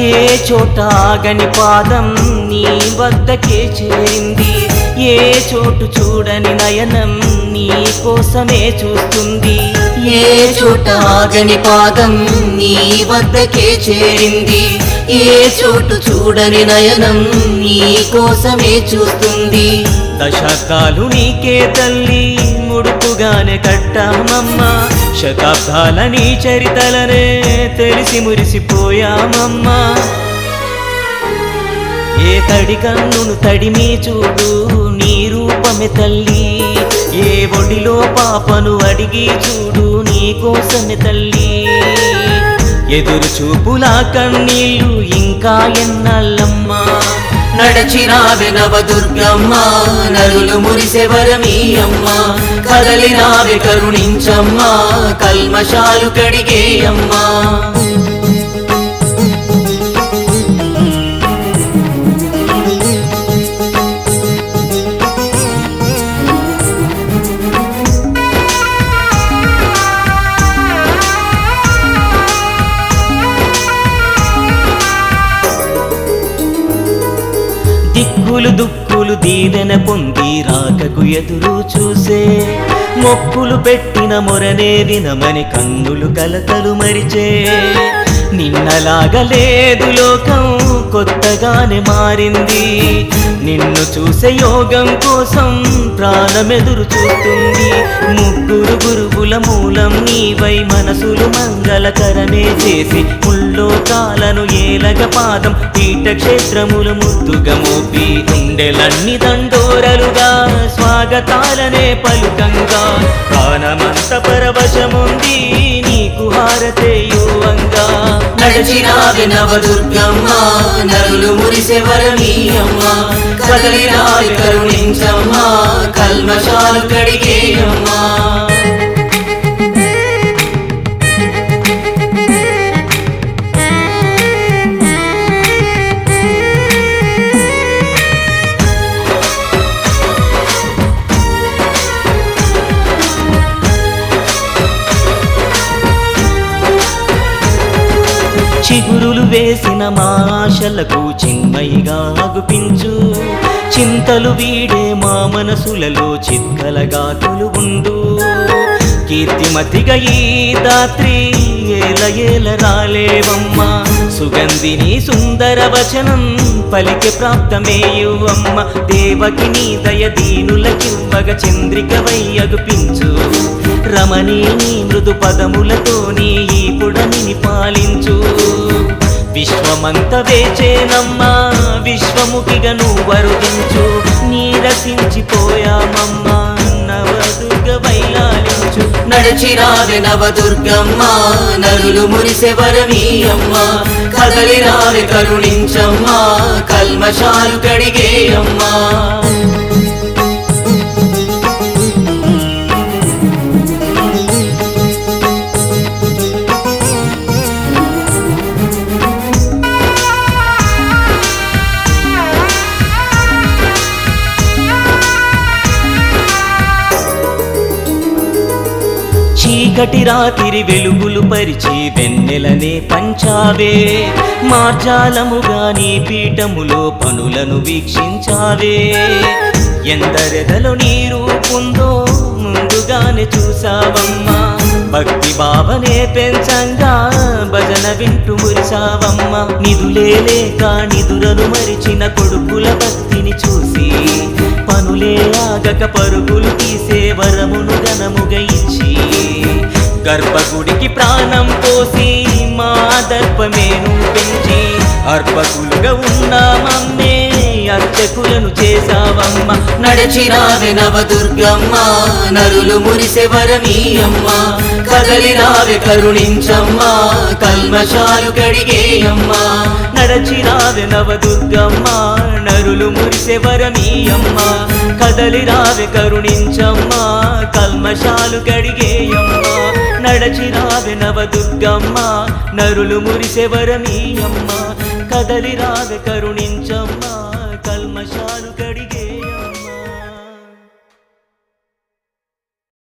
చోట ఆగని పాదం నీ వద్దకే చేరింది. ఏ చోటు చూడని నయనం నీ కోసమే చూస్తుంది. ఏ చోట ఆగని పాదం నీ వద్దకే చేరింది. ఏ చోటు చూడని నయనం నీ కోసమే చూస్తుంది. దశకాలు నీకే తల్లి ముడుపుగానే కట్టామమ్మా. శతాబ్దాల నీ చరితలనే తెలిసి మురిసిపోయామమ్మా. ఏ తడి కన్నును తడిమి చూడు నీ రూపమే తల్లి. ఏ ఒడిలో పాపను అడిగి చూడు నీ కోసమే తల్లి. ఎదురు చూపులా కన్నీళ్ళు ఇంకా ఎన్నల్లమ్మా నడచినావె నవ దుర్గమ్మ నరులు మురిసెవరమీ అమ్మ కదలినావె కరుణించమ్మా కల్మషాలు కడిగేయమ్మా దిక్కులు దుక్కులు దీవెన పొంది రాకకు ఎదురు చూసే. మొక్కులు పెట్టిన మొరనే వినమని కన్నులు కలతలు మరిచే. నిన్నలాగలేదు లోకం కొత్తగానే మారింది. నిన్ను చూసే యోగం కోసం ప్రాణమెదురు చూస్తుంది. ముగ్గురు గురువుల మూలం నీవై మనసులు మంగళకరమే చేసి ముల్లోకాలను ఏలగ పాదం పీఠక్షేత్రములు ముద్దుగా మోపి గుండెలన్ని దండోరలుగా స్వాగతాలనే పలుకంగా. ప్రాణమంత పరవశముంది నీకు హారతేయో నడచినావి నవదుర్గమ్మ నరులు మురిసెవరమీ అమ్మ కదలినావి కరుణించమ్మా కల్మషాలు కడిగేయమ్మా. వేసిన మా ఆశలకు చిన్మయిగా అగుపించు. చింతలు వీడే మా మనసులలో చిక్కలగా కొలువుండు కీర్తిమతిగా ఈ దాత్రి ఏల ఏల రాలేవమ్మ. సుగంధిని సుందర వచనం పలికి ప్రాప్తమేయువమ్మ. దేవకి నీ దయ దీనులకివ్వగ చంద్రిక వయ్యగుపించు రమణీని మృదు పదములతో నీ ఈ పుడమిని పాలించు. విశ్వమంత వేచేనమ్మా విశ్వముఖిగా నువ్వు వరుదించు నీరసించిపోయామమ్మా నవదుర్గ వైలాలించు. నడచిరావె నవదుర్గమ్మ నరులు మురిసె అమ్మ కదలిరావె కరుణించమ్మా కల్మశాలు కడిగేయమ్మా. చీకటి రాత్రి వెలుగులు పరిచి వెన్నెలనే పంచావే. మార్జాలముగా నీ పీఠములో పనులను వీక్షించావే. ఎందరెదలు నీ రూపుందో ముందుగానే చూసావమ్మా భక్తి భావనే పెంచంగా భజన వింటూ మురిసావమ్మా నిధులే నిధులను మరిచిన కొడుకుల భక్తిని చూసి పనులే ఆగక పరుగులు తీసేవరు గర్భగుడికి ప్రాణం పోసి మా దర్పమేను పెంచి అర్పకులుగా ఉన్నామమ్మే అర్చకులను చేసావమ్మ నడచిరావె నవదుర్గమ్మ నరులు మురిసెవరమీ అమ్మ కరుణించమ్మ కరుణించమ్మా కల్మషాలు కడిగేయమ్మా. నడచిరావె నవదుర్గమ్మ నరులు మురిసెవరమీ అమ్మ కదలిరావె కరుణించమ్మా కల్మషాలు కడిగేయమ్మా. నడచిరావె నవదుర్గమ్మ నరులు మురిసే అమ్మ కదలిరావె కరుణి